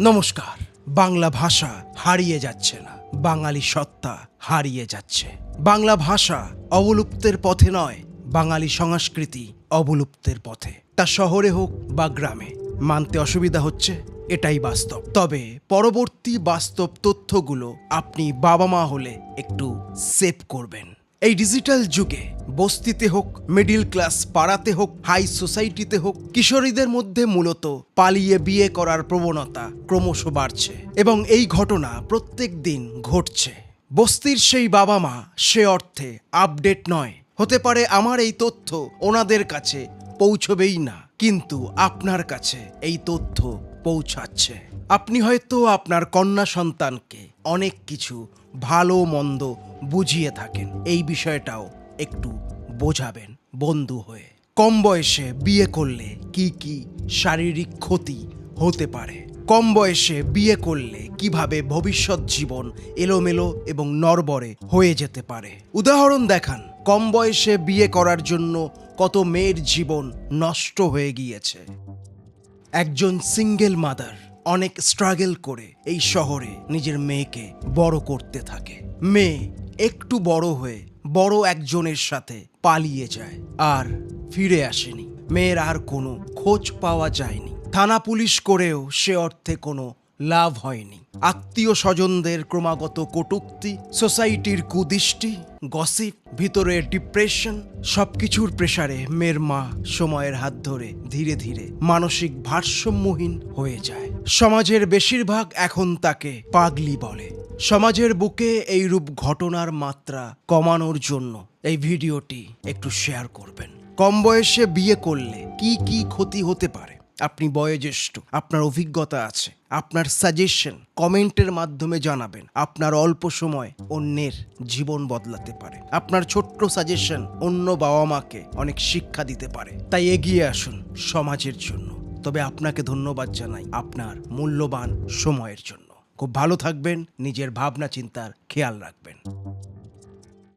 নমস্কার। বাংলা ভাষা হারিয়ে যাচ্ছে না। বাঙালি সত্তা হারিয়ে যাচ্ছে। বাংলা ভাষা অবলুপ্তের পথে নয়, বাঙালি সংস্কৃতি অবলুপ্তের পথে। তা শহরে হোক বা গ্রামে, মানতে অসুবিধা হচ্ছে, এটাই বাস্তব। তবে পরবর্তী বাস্তব তথ্যগুলো আপনি বাবা মা হলে একটু সেভ করবেন। এই ডিজিটাল যুগে বস্তিতে হোক মিডিল ক্লাস পাড়াতে হোক হাই সোসাইটিতে হোক, কিশোরীদের মধ্যে মূলত পালিয়ে বিয়ে করার প্রবণতা ক্রমশ বাড়ছে এবং এই ঘটনা প্রত্যেক দিন ঘটছে। বস্তির সেই বাবা মা সে অর্থে আপডেট নয়। হতে পারে আমার এই তথ্য ওনাদের কাছে পৌঁছবেই না, কিন্তু আপনার কাছে এই তথ্য পৌঁছাচ্ছে। আপনি হয়তো আপনার কন্যা সন্তানকে অনেক কিছু ভালো, মন্দ বুঝিয়ে থাকেন। এই বিষয়টাও একটু বোঝাবেন বন্ধু হয়ে। কম বয়সে বিয়ে করলে কি কি শারীরিক ক্ষতি হতে পারে? কম বয়সে বিয়ে করলে কীভাবে ভবিষ্যৎ জীবন এলোমেলো এবং নরবরে হয়ে যেতে পারে? উদাহরণ দেখান, কম বয়সে বিয়ে করার জন্য কত মেয়ের জীবন নষ্ট হয়ে গিয়েছে? একজন সিঙ্গেল মাদার অনেক স্ট্রাগল করে এই শহরে নিজের মেয়েকে বড় করতে থাকে। মেয়ে একটু বড় হয়ে বড় একজনের সাথে পালিয়ে যায় আর ফিরে আসেনি। মেয়ের আর কোনো খোঁজ পাওয়া যায়নি। থানা পুলিশ করেও সে অর্থে কোনো লাভ হয়নি। আত্মীয় স্বজনদের ক্রমাগত কটূক্তি, সোসাইটির কুদৃষ্টি, গসিপ, ভিতরে ডিপ্রেশন, সবকিছুর প্রেসারে মেয়ের মা সময়ের হাত ধরে ধীরে ধীরে মানসিক ভারসাম্যহীন হয়ে যায়। সমাজের বেশিরভাগ এখন তাকে পাগলি বলে। সমাজের বুকে এই রূপ ঘটনার মাত্রা কমানোর জন্য এই ভিডিওটি একটু শেয়ার করবেন। কম বয়সে বিয়ে করলে কি কি ক্ষতি হতে পারে? আপনি বয়োজ্যেষ্ঠ, আপনার অভিজ্ঞতা আছে, আপনার সাজেশন কমেন্টের মাধ্যমে জানাবেন। আপনার অল্প সময় অন্যের জীবন বদলাতে পারে। আপনার ছোট্ট সাজেশন অন্য বাবা মাকে অনেক শিক্ষা দিতে পারে। তাই এগিয়ে আসুন সমাজের জন্য। তবে আপনাকে ধন্যবাদ জানাই আপনার মূল্যবান সময়ের জন্য। খুব ভালো থাকবেন, নিজের ভাবনা চিন্তার খেয়াল রাখবেন।